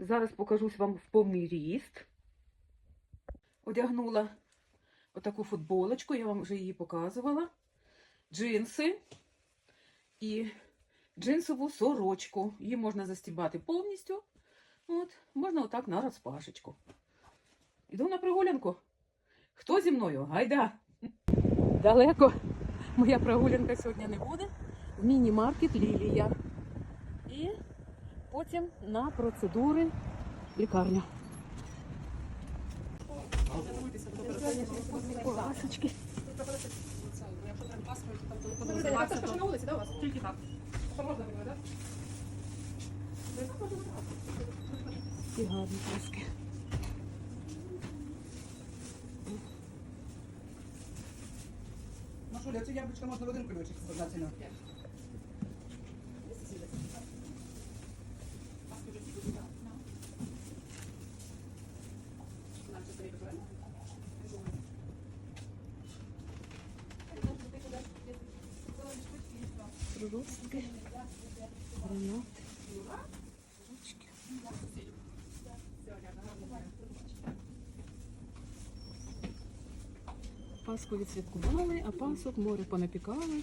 Зараз покажусь вам в повний ріст. Одягнула отаку футболочку, я вам вже її показувала. Джинси і джинсову сорочку. Її можна застібати повністю. От, можна отак на розпашечку. Іду на прогулянку. Хто зі мною? Гайда! Далеко моя прогулянка сьогодні не буде. В міні-маркет Лілія. І потім на процедури лікарня. Тільки так. І гарні трошки. Машуля, цю яблучко можна в один ключик одна ціна. Приростки. Гранати. Ручки. Пасху відсвяткували, а пасок море понапікали.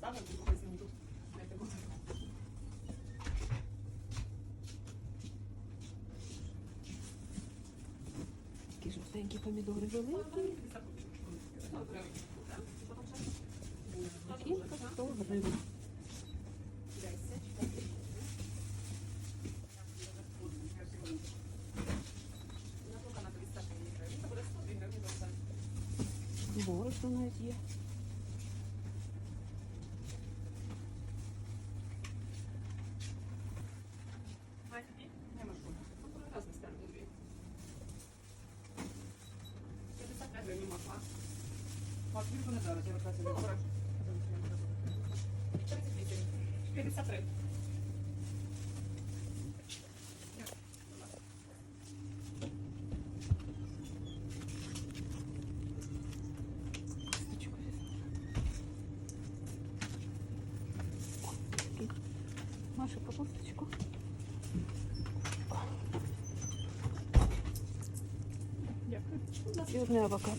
Такі жовтенькі помідори великі. Кілька 100 гривень. Борошно навіть є. 53. Маша, по кофточку. Görünüyor bakalım.